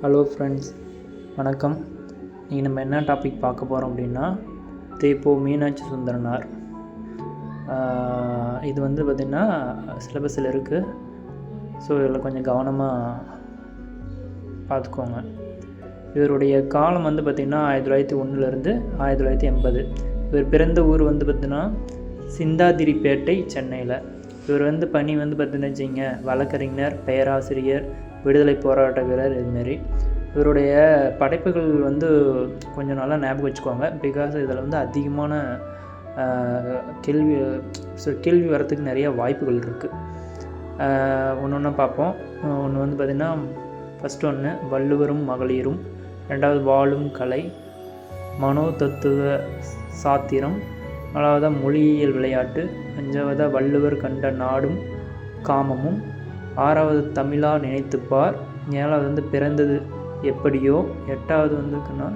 Hello friends வணக்கம். இன்றைக்கி நம்ம என்ன டாபிக் பார்க்க போகிறோம் அப்படின்னா தேப்போ மீனாட்சி சுந்தரனார். இது வந்து பார்த்திங்கன்னா சிலபஸில் இருக்குது ஸோ இதில் கொஞ்சம் கவனமாக பார்த்துக்கோங்க. இவருடைய காலம் வந்து பார்த்திங்கன்னா ஆயிரத்தி தொள்ளாயிரத்தி ஒன்றுலேருந்து ஆயிரத்தி தொள்ளாயிரத்தி எண்பது. இவர் பிறந்த ஊர் வந்து பார்த்திங்கன்னா சிந்தாதிரிப்பேட்டை சென்னையில். இவர் வந்து பணி வந்து பார்த்திங்கன்னா வச்சிங்க வழக்கறிஞர் பேராசிரியர் விடுதலை போராட்ட வீரர் இதுமாரி இவருடைய படைப்புகள் வந்து கொஞ்சம் நல்லா ஞாபகம் வச்சுக்கோங்க. பிகாஸ் இதில் வந்து அதிகமான கேள்வி ஸோ கேள்வி வரத்துக்கு நிறைய வாய்ப்புகள் இருக்குது ஒன்று ஒன்றா பார்ப்போம். ஒன்று வந்து பார்த்திங்கன்னா ஃபஸ்ட் ஒன்று வள்ளுவரும் மகளிரும். ரெண்டாவது வாழும் கலை. மனோ தத்துவ சாத்திரம். நாலாவதாக மொழியியல் விளையாட்டு. அஞ்சாவதாக வள்ளுவர் கண்ட நாடும் காமமும். ஆறாவது தமிழாக நினைத்துப்பார். ஏழாவது வந்து பிறந்தது எப்படியோ? எட்டாவது வந்துக்குன்னா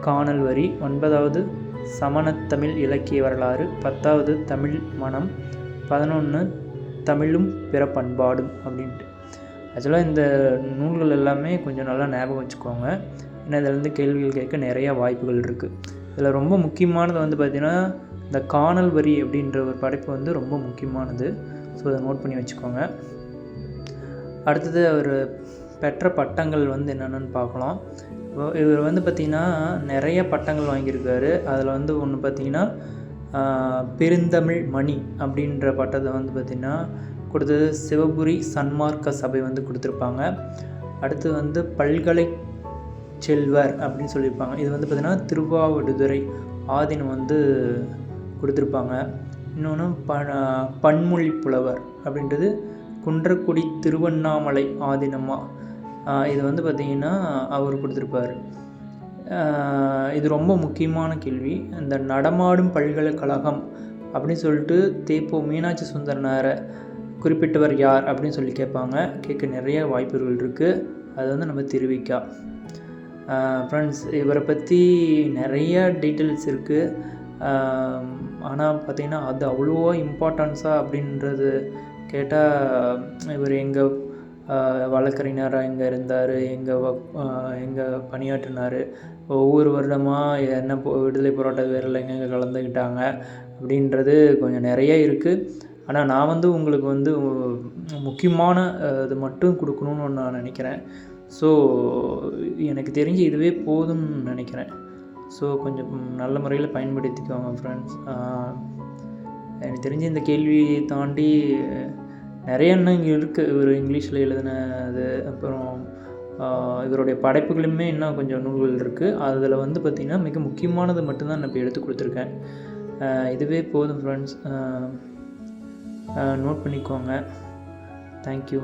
காணல் வரி. ஒன்பதாவது சமணத்தமிழ் இலக்கிய வரலாறு. பத்தாவது தமிழ் மனம். பதினொன்று தமிழும் பிற பண்பாடும் அப்படின்ட்டு. ஆக்சுவலாக இந்த நூல்கள் எல்லாமே கொஞ்சம் நல்லா ஞாபகம் வச்சுக்கோங்க. ஏன்னா இதிலேருந்து கேள்விகள் கேட்க நிறையா வாய்ப்புகள் இருக்குது இதில் ரொம்ப முக்கியமானது வந்து பார்த்திங்கன்னா இந்த காணல் வரி அப்படின்ற ஒரு படைப்பு வந்து ரொம்ப முக்கியமானது. ஸோ அதை நோட் பண்ணி வச்சுக்கோங்க. அடுத்தது அவர் பெற்ற பட்டங்கள் வந்து என்னென்னு பார்க்கலாம். இவர் வந்து பார்த்திங்கன்னா நிறைய பட்டங்கள் வாங்கியிருக்காரு. அதில் வந்து ஒன்று பார்த்திங்கன்னா பெருந்தமிழ் மணி அப்படின்ற பட்டத்தை வந்து பார்த்திங்கன்னா கொடுத்தது சிவபுரி சன்மார்க்க சபை வந்து கொடுத்துருப்பாங்க. அடுத்து வந்து பல்கலை செல்வர் அப்படின்னு சொல்லியிருப்பாங்க. இது வந்து பார்த்திங்கன்னா திருவாவடுதுறை ஆதீனம் வந்து கொடுத்துருப்பாங்க. இன்னொன்று ப பன்மொழி புலவர் அப்படின்றது குன்றக்குடி திருவண்ணாமலை ஆதினம்மா இது வந்து பார்த்திங்கன்னா அவர் கொடுத்துருப்பார். இது ரொம்ப முக்கியமான கேள்வி. இந்த நடமாடும் பல்கலைக்கழகம் அப்படின்னு சொல்லிட்டு தேப்போ மீனாட்சி சுந்தரனாரை குறிப்பிட்டவர் யார் அப்படின்னு சொல்லி கேட்பாங்க. கேட்க நிறைய வாய்ப்புகள் இருக்குது அது வந்து நம்ம திருவிக்கா. ஃப்ரெண்ட்ஸ் இவரை பற்றி நிறைய டீட்டெயில்ஸ் இருக்குது ஆனால் பார்த்திங்கன்னா அது அவ்வளோவா இம்பார்ட்டன்ஸாக அப்படின்றது கேட்டால் இவர் எங்கே வழக்கறிஞராக எங்கே இருந்தார் எங்கே எங்கே பணியாற்றினார் ஒவ்வொரு வருடமாக என்ன போ- விடுதலை போராட்ட வீரர்கள் எங்கெங்கே கலந்துக்கிட்டாங்க அப்படின்றது கொஞ்சம் நிறைய இருக்குது ஆனால் நான் வந்து உங்களுக்கு வந்து முக்கியமான இது மட்டும் கொடுக்கணும்னு நான் நினைக்கிறேன். ஸோ எனக்கு தெரிஞ்சு இதுவே போதும்னு நினைக்கிறேன். ஸோ கொஞ்சம் நல்ல முறையில் பயன்படுத்திக்கோங்க ஃப்ரெண்ட்ஸ் எனக்கு தெரிஞ்சு இந்த கேள்வியை தாண்டி நிறைய இன்னும் இங்கே இருக்குது இவர் இங்கிலீஷில் எழுதினது அப்புறம் இவருடைய படைப்புகளுமே இன்னும் கொஞ்சம் நூல்கள் இருக்குது அதில் வந்து பார்த்திங்கன்னா மிக முக்கியமானது மட்டும்தான் நான் இப்போ எடுத்து கொடுத்துருக்கேன். இதுவே போதும் ஃப்ரெண்ட்ஸ் நோட் பண்ணிக்கோங்க. தேங்க்யூ